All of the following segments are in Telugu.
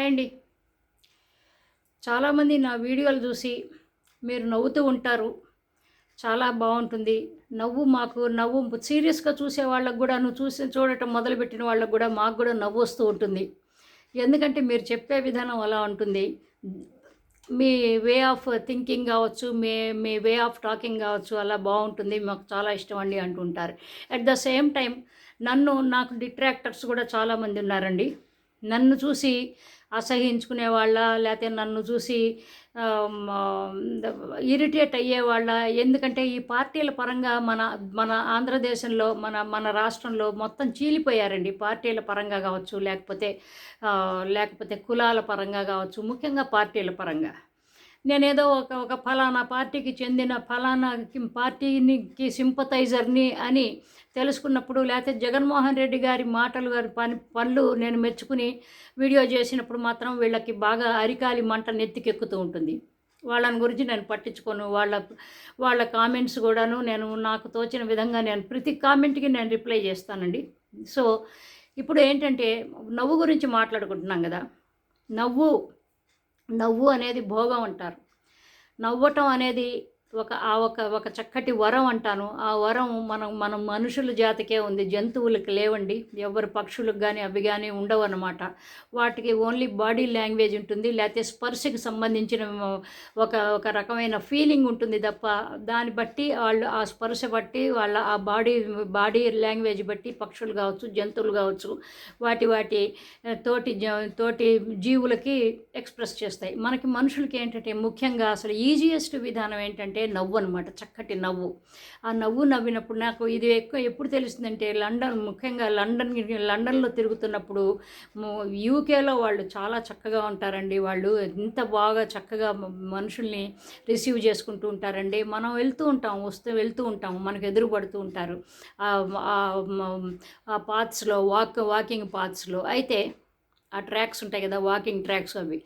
హాయ్ అండి. చాలామంది నా వీడియోలు చూసి మీరు నవ్వుతూ ఉంటారు. చాలా బాగుంటుంది. నవ్వు మాకు నవ్వు సీరియస్గా చూసే వాళ్ళకు కూడా నువ్వు చూసి చూడటం మొదలుపెట్టిన వాళ్ళకు కూడా మాకు కూడా నవ్వు వస్తూ ఉంటుంది. ఎందుకంటే మీరు చెప్పే విధానం అలా ఉంటుంది. మీ వే ఆఫ్ థింకింగ్ కావచ్చు మీ మీ వే ఆఫ్ టాకింగ్ కావచ్చు అలా బాగుంటుంది. మాకు చాలా ఇష్టం అండి అంటుంటారు. అట్ ద సేమ్ టైం నన్ను నాకు డిట్రాక్టర్స్ కూడా చాలామంది ఉన్నారండి. నన్ను చూసి అసహించుకునేవాళ్ళ లేకపోతే నన్ను చూసి ఇరిటేట్ అయ్యేవాళ్ళ. ఎందుకంటే ఈ పార్టీల పరంగా మన మన ఆంధ్రదేశంలో మన మన రాష్ట్రంలో మొత్తం చీలిపోయారండి. పార్టీల పరంగా కావచ్చు లేకపోతే లేకపోతే కులాల పరంగా కావచ్చు ముఖ్యంగా పార్టీల పరంగా. నేనేదో ఒక ఒక ఫలానా పార్టీకి చెందిన ఫలానా పార్టీకి సింపతైజర్ని అని తెలుసుకున్నప్పుడు లేకపోతే జగన్మోహన్ రెడ్డి గారి మాటలు గారి పని పనులు నేను మెచ్చుకుని వీడియో చేసినప్పుడు మాత్రం వీళ్ళకి బాగా అరికాలి మంట నెత్తికెక్కుతూ ఉంటుంది. వాళ్ళని గురించి నేను పట్టించుకోను. వాళ్ళ వాళ్ళ కామెంట్స్ కూడాను నేను నాకు తోచిన విధంగా నేను ప్రతి కామెంట్కి నేను రిప్లై చేస్తానండి. సో ఇప్పుడు ఏంటంటే నవ్వు గురించి మాట్లాడుకుంటున్నాం కదా. నవ్వు నవ్వు అనేది భోగం అంటారు. నవ్వటం అనేది ఒక ఆ ఒక ఒక చక్కటి వరం అంటాను. ఆ వరం మనం మనం మనుషుల జాతికే ఉంది. జంతువులకు లేవండి. ఎవరు పక్షులకు కానీ అవి కానీ ఉండవు అనమాట వాటికి ఓన్లీ బాడీ లాంగ్వేజ్ ఉంటుంది. లేకపోతే స్పర్శకి సంబంధించిన ఒక ఒక రకమైన ఫీలింగ్ ఉంటుంది తప్ప దాన్ని బట్టి వాళ్ళు ఆ స్పర్శ బట్టి వాళ్ళ ఆ బాడీ బాడీ లాంగ్వేజ్ బట్టి పక్షులు కావచ్చు జంతువులు కావచ్చు వాటి వాటి తోటి జ- తోటి జీవులకి ఎక్స్ప్రెస్ చేస్తాయి. మనకి మనుషులకి ఏంటంటే ముఖ్యంగా అసలు ఈజియెస్ట్ విధానం ఏంటంటే నవ్వు అనమాట చక్కటి నవ్వు. ఆ నవ్వు నవ్వినప్పుడు నాకు ఇది ఎక్కువ ఎప్పుడు తెలిసిందంటే లండన్ ముఖ్యంగా లండన్ లండన్లో తిరుగుతున్నప్పుడు యూకేలో వాళ్ళు చాలా చక్కగా ఉంటారండి. వాళ్ళు ఎంత బాగా చక్కగా మనుషుల్ని రిసీవ్ చేసుకుంటూ ఉంటారండి. మనం వెళ్తూ ఉంటాం వస్తూ వెళ్తూ ఉంటాం మనకు ఎదురు పడుతూ ఉంటారు. ఆ- ఆ పాత్స్లో వాక్ వాకింగ్ పాత్స్లో. అయితే ఆ ట్రాక్స్ ఉంటాయి కదా వాకింగ్ ట్రాక్స్ అవి.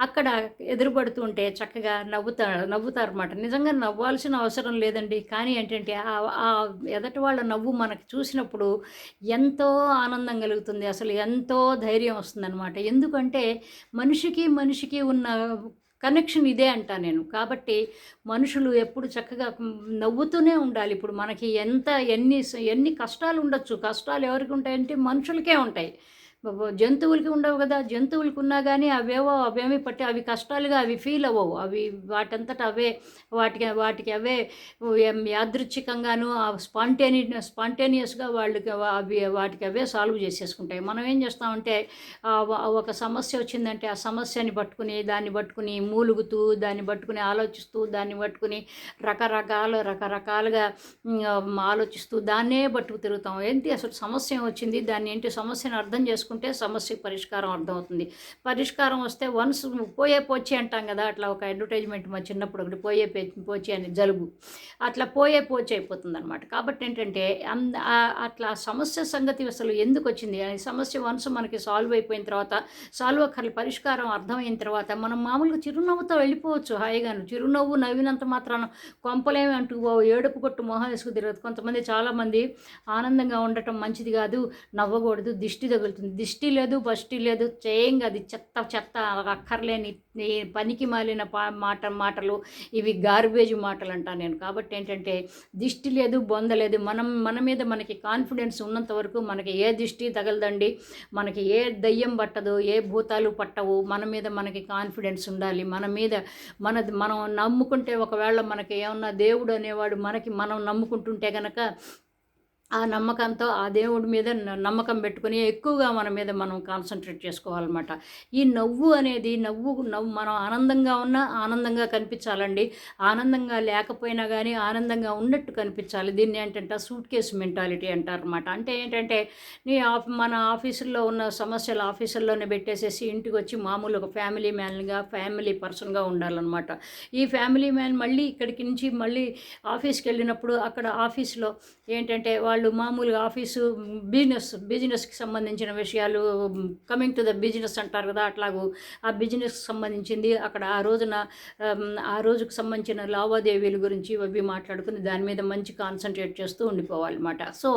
అక్కడ ఎదురుపడుతూ ఉంటే చక్కగా నవ్వుతా నవ్వుతారు అన్నమాట నిజంగా నవ్వాల్సిన అవసరం లేదండి. కానీ ఏంటంటే ఆ- ఆ ఎదటి వాళ్ళ నవ్వు మనకు చూసినప్పుడు ఎంతో ఆనందం కలుగుతుంది. అసలు ఎంతో ధైర్యం వస్తుందన్నమాట. ఎందుకంటే మనిషికి మనిషికి ఉన్న కనెక్షన్ ఇదే అంటా నేను. కాబట్టి మనుషులు ఎప్పుడు చక్కగా నవ్వుతూనే ఉండాలి. ఇప్పుడు మనకి ఎంత ఎన్ని ఎన్ని కష్టాలు ఉండొచ్చు. కష్టాలు ఎవరికి ఉంటాయంటే మనుషులకే ఉంటాయి. జంతువులకి ఉండవు కదా. జంతువులకు ఉన్నా కానీ అవేవో అవేమి పట్టి అవి కష్టాలుగా అవి ఫీల్ అవ్వవు. అవి వాటంతట అవే వాటికి వాటికి అవే యాదృచ్ఛికంగాను ఆ స్పాంటేని స్పాంటేనియస్గా వాళ్ళకి అవి వాటికి అవే సాల్వ్ చేసేసుకుంటాయి. మనం ఏం చేస్తామంటే ఒక సమస్య వచ్చిందంటే ఆ సమస్యని పట్టుకుని దాన్ని పట్టుకుని మూలుగుతూ దాన్ని పట్టుకుని ఆలోచిస్తూ దాన్ని పట్టుకుని రకరకాల రకరకాలుగా ఆలోచిస్తూ దాన్నే పట్టుకు తిరుగుతాం. ఏంటి అసలు సమస్య వచ్చింది? దాన్ని ఏంటి సమస్యను అర్థం చేసుకుంటే సమస్యకి పరిష్కారం అర్థమవుతుంది. పరిష్కారం వస్తే వన్స్ పోయే పోచి అంటాం కదా అట్లా ఒక అడ్వర్టైజ్మెంట్ మా చిన్నప్పుడు ఒకటి పోయే పోచి అని జలుబు. అట్లా పోయే పోచి అయిపోతుంది అనమాట కాబట్టి ఏంటంటే అట్లా సమస్య సంగతి అసలు ఎందుకు వచ్చింది? అని సమస్య వన్స్ మనకి సాల్వ్ అయిపోయిన తర్వాత సాల్వ్ అక్కర్ల పరిష్కారం అర్థమైన తర్వాత మనం మామూలుగా చిరునవ్వుతో వెళ్ళిపోవచ్చు హాయిగాను. చిరునవ్వు నవ్వినంత మాత్రాన కొంపలేమి అంటూ ఏడుపు కొట్టు మొహం వేసుకు తిరగదు. కొంతమంది చాలామంది ఆనందంగా ఉండటం మంచిది కాదు నవ్వకూడదు దిష్టి తగులుతుంది. దిష్టి లేదు బష్టి లేదు చేయంగా అది చెత్త చెత్త అక్కర్లేని పనికి మాలిన పా మాట మాటలు ఇవి గార్బేజ్ మాటలు అంటాను నేను. కాబట్టి ఏంటంటే దిష్టి లేదు బొంద లేదు మనం మన మీద మనకి కాన్ఫిడెన్స్ ఉన్నంత వరకు మనకి ఏ దిష్టి తగలదండి మనకి ఏ దయ్యం పట్టదు ఏ భూతాలు పట్టవు మన మీద మనకి కాన్ఫిడెన్స్ ఉండాలి మన మీద మన మనం నమ్ముకుంటే ఒకవేళ మనకి ఏమన్నా దేవుడు అనేవాడు మనకి మనం నమ్ముకుంటుంటే కనుక ఆ నమ్మకంతో ఆ దేవుడి మీద న- నమ్మకం పెట్టుకుని ఎక్కువగా మన మీద మనం కాన్సన్ట్రేట్ చేసుకోవాలన్నమాట. ఈ నవ్వు అనేది నవ్వు నవ్వు మనం ఆనందంగా ఉన్నా ఆనందంగా కనిపించాలండి. ఆనందంగా లేకపోయినా కానీ ఆనందంగా ఉన్నట్టు కనిపించాలి. దీన్ని ఏంటంటే సూట్ కేసు మెంటాలిటీ అంటారనమాట అంటే ఏంటంటే నీ ఆఫ్ మన ఆఫీసుల్లో ఉన్న సమస్యలు ఆఫీసుల్లోనే పెట్టేసేసి ఇంటికి వచ్చి మామూలు ఒక ఫ్యామిలీ మ్యాన్గా ఫ్యామిలీ పర్సన్గా ఉండాలన్నమాట. ఈ ఫ్యామిలీ మ్యాన్ మళ్ళీ ఇక్కడికి నుంచి మళ్ళీ ఆఫీస్కి వెళ్ళినప్పుడు అక్కడ ఆఫీస్లో ఏంటంటే వాళ్ళు మామూలుగా ఆఫీసు బిజినెస్ బిజినెస్కి సంబంధించిన విషయాలు కమింగ్ టు ద బిజినెస్ అంటారు కదా అట్లాగూ ఆ బిజినెస్కి సంబంధించింది అక్కడ ఆ రోజున ఆ రోజుకు సంబంధించిన లావాదేవీల గురించి అవి మాట్లాడుకుని దాని మీద మంచి కాన్సన్ట్రేట్ చేస్తూ ఉండిపోవాలన్నమాట. సో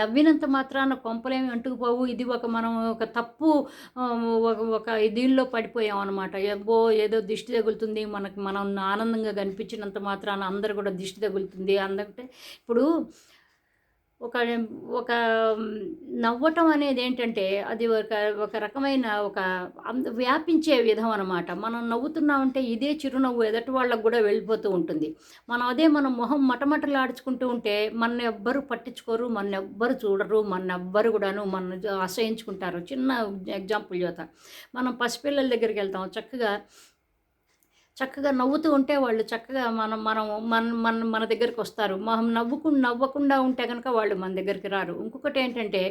నవ్వినంత మాత్రాన కొంపలేమి అంటుకుపోవు. ఇది ఒక మనం ఒక తప్పు ఒక ఒక దీనిలో పడిపోయాం అనమాట ఏబో ఏదో దిష్టి తగులుతుంది మనకు మనం ఆనందంగా కనిపించినంత మాత్రాన అందరు కూడా దిష్టి తగులుతుంది. అందుకంటే ఇప్పుడు ఒక ఒక నవ్వటం అనేది ఏంటంటే అది ఒక ఒక రకమైన ఒక వ్యాపించే విధం అనమాట మనం నవ్వుతున్నామంటే ఇదే చిరునవ్వు ఎదటి వాళ్ళకు కూడా వెళ్ళిపోతూ ఉంటుంది. మనం అదే మనం మొహం మటమటలాడుచుకుంటూ ఉంటే మన ఎవ్వరు పట్టించుకోరు మన ఎవ్వరు చూడరు మన ఎవ్వరు కూడాను మన అసహించుకుంటారు చిన్న ఎగ్జాంపుల్ చేత మనం పసిపిల్లల దగ్గరికి వెళ్తాం. చక్కగా చక్కగా నవ్వుతూ ఉంటే వాళ్ళు చక్కగా మనం మనం మన మన మన దగ్గరికి వస్తారు. మనం నవ్వుకు నవ్వకుండా ఉంటే కనుక వాళ్ళు మన దగ్గరికి రారు. ఇంకొకటి ఏంటంటే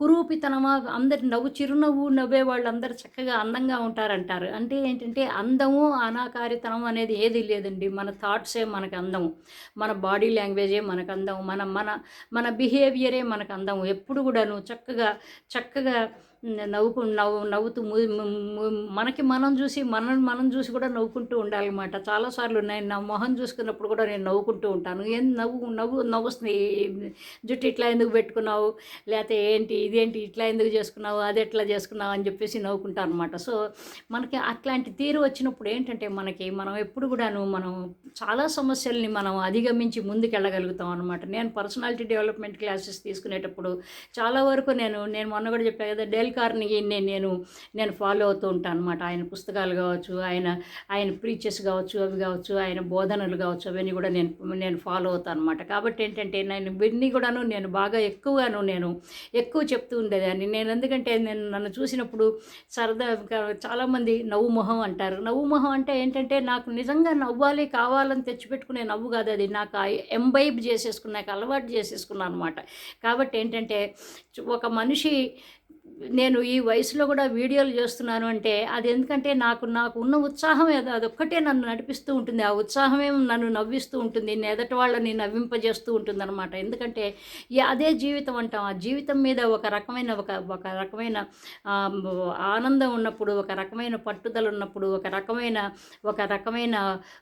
కురూపితనమా అందరి నవ్వు చిరునవ్వు నవ్వే వాళ్ళు అందరు చక్కగా అందంగా ఉంటారంటారు. అంటే ఏంటంటే అందము అనాకారితనం అనేది ఏది లేదండి. మన థాట్సే మనకు అందము. మన బాడీ లాంగ్వేజే మనకు అందం మన మన మన బిహేవియరే మనకు అందం ఎప్పుడు కూడాను చక్కగా చక్కగా నవ్వుకు నవ్వు నవ్వుతూ మనకి మనం చూసి మనం మనం చూసి కూడా నవ్వుకుంటూ ఉండాలన్నమాట. చాలాసార్లు నేను నా మొహం చూసుకున్నప్పుడు కూడా నేను నవ్వుకుంటూ ఉంటాను. ఏం నవ్వు నవ్వు నవ్వుస్తుంది. జుట్టు ఇట్లా ఎందుకు పెట్టుకున్నావు? లేకపోతే ఏంటి ఇదేంటి ఇట్లా ఎందుకు చేసుకున్నావు? అది ఎట్లా చేసుకున్నావు? అని చెప్పేసి నవ్వుకుంటాను అనమాట సో మనకి అట్లాంటి తీరు వచ్చినప్పుడు ఏంటంటే మనకి మనం ఎప్పుడు కూడాను మనం చాలా సమస్యల్ని మనం అధిగమించి ముందుకెళ్ళగలుగుతాం అనమాట నేను పర్సనాలిటీ డెవలప్మెంట్ క్లాసెస్ తీసుకునేటప్పుడు చాలా వరకు నేను నేను మొన్న కూడా చెప్పాను కదా డెల్ కార్ని నేను నేను నేను ఫాలో అవుతూ ఉంటాను అనమాట ఆయన పుస్తకాలు కావచ్చు ఆయన ఆయన ప్రీచెస్ కావచ్చు అవి కావచ్చు ఆయన బోధనలు కావచ్చు అవన్నీ కూడా నేను నేను ఫాలో అవుతాను అనమాట కాబట్టి ఏంటంటే నేను ఇవన్నీ కూడాను నేను బాగా ఎక్కువగాను నేను ఎక్కువ చెప్తూ ఉండేదాన్ని. నేను ఎందుకంటే నేను నన్ను చూసినప్పుడు సరదా చాలామంది నవ్వు మొహం అంటారు. నవ్వు మొహం అంటే ఏంటంటే నాకు నిజంగా నవ్వాలి కావాలని తెచ్చిపెట్టుకునే నవ్వు కాదు అది. నాకు ఎంబైబ్ చేసేసుకున్నాక అలవాటు చేసేసుకున్నాను అనమాట కాబట్టి ఏంటంటే ఒక మనిషి నేను ఈ వయసులో కూడా వీడియోలు చేస్తున్నాను అంటే అది ఎందుకంటే నాకు నాకు ఉన్న ఉత్సాహం ఏదో అదొక్కటే నన్ను నడిపిస్తూ ఉంటుంది. ఆ ఉత్సాహమే నన్ను నవ్విస్తూ ఉంటుంది. ఎదటి వాళ్ళని నవ్వింపజేస్తూ ఉంటుంది అనమాట ఎందుకంటే అదే జీవితం అంటాం. ఆ జీవితం మీద ఒక రకమైన ఒక ఒక రకమైన ఆనందం ఉన్నప్పుడు ఒక రకమైన పట్టుదల ఉన్నప్పుడు ఒక రకమైన ఒక రకమైన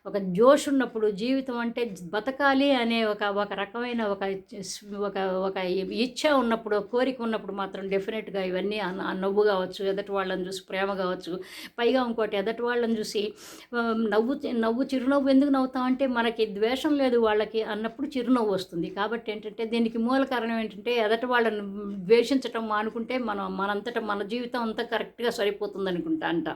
ఒక జోష్ ఉన్నప్పుడు జీవితం అంటే బతకాలి అనే ఒక ఒక రకమైన ఒక ఒక ఒక ఇచ్ఛ ఉన్నప్పుడు కోరిక ఉన్నప్పుడు మాత్రం డెఫినెట్గా ఇవన్నీ నవ్వు కావచ్చు ఎదటి వాళ్ళని చూసి ప్రేమ కావచ్చు పైగా ఇంకోటి ఎదటి వాళ్ళని చూసి నవ్వు నవ్వు చిరునవ్వు ఎందుకు నవ్వుతాం అంటే మనకి ద్వేషం లేదు వాళ్ళకి అన్నప్పుడు చిరునవ్వు వస్తుంది. కాబట్టి ఏంటంటే దీనికి మూల కారణం ఏంటంటే ఎదటి వాళ్ళని ద్వేషించటం మానుకుంటే మనం మనంతటా మన జీవితం అంతా కరెక్ట్గా సరిపోతుంది అనుకుంటా అంట.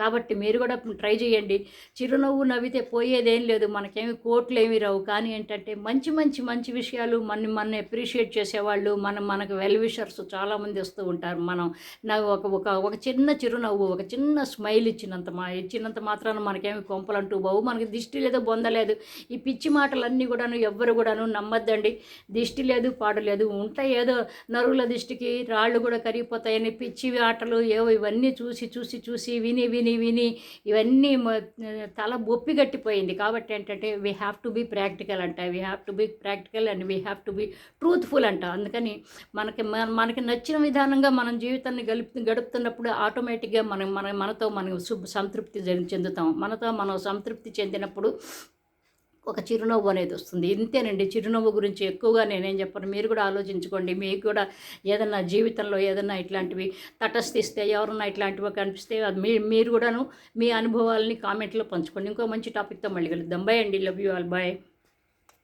కాబట్టి మీరు కూడా ట్రై చేయండి. చిరునవ్వు నవ్వితే పోయేదేం లేదు మనకేమి కోట్లు ఏమి రావు. కానీ ఏంటంటే మంచి మంచి మంచి విషయాలు మన మన అప్రిషియేట్ చేసేవాళ్ళు మన మనకు వెల్ విషర్స్ చాలామంది వస్తూ ఉంటారు. మనం నాకు ఒక ఒక ఒక చిన్న చిరునవ్వు ఒక చిన్న స్మైల్ ఇచ్చినంత మా ఇచ్చినంత మాత్రాన మనకేమి కొంపలంటూ బావు మనకి దిష్టి లేదు పొందలేదు ఈ పిచ్చి మాటలన్నీ కూడాను ఎవ్వరు కూడాను నమ్మద్దండి. దిష్టి లేదు పాడు లేదు ఉంటాయి ఏదో నరువుల దిష్టికి రాళ్ళు కూడా కరిగిపోతాయని పిచ్చి ఆటలు ఏవో ఇవన్నీ చూసి చూసి చూసి విని విని విని ఇవన్నీ తల బొప్పి గట్టిపోయింది. కాబట్టి ఏంటంటే we have to be practical అంట. We have to be practical and we have to be truthful అంట. అందుకని మనకి మన- మనకి నచ్చిన విధానంగా మనం జీవితాన్ని గలుపు గడుపుతున్నప్పుడు ఆటోమేటిక్గా మనం మన మనతో మనం శుభ సంతృప్తి చెందుతాం. మనతో మనం సంతృప్తి చెందినప్పుడు ఒక చిరునవ్వు అనేది వస్తుంది. ఇంతేనండి. చిరునవ్వు గురించి ఎక్కువగా నేనేం చెప్పను. మీరు కూడా ఆలోచించుకోండి. మీకు కూడా ఏదన్నా జీవితంలో ఏదన్నా ఇట్లాంటివి తటస్థిస్తే ఎవరన్నా ఇట్లాంటివి కనిపిస్తే అది మీ మీరు కూడాను మీ అనుభవాలని కామెంట్లో పంచుకోండి. ఇంకో మంచి టాపిక్తో మళ్ళీ కలుద్దాం. బాయ్ అండి. Love you all. బాయ్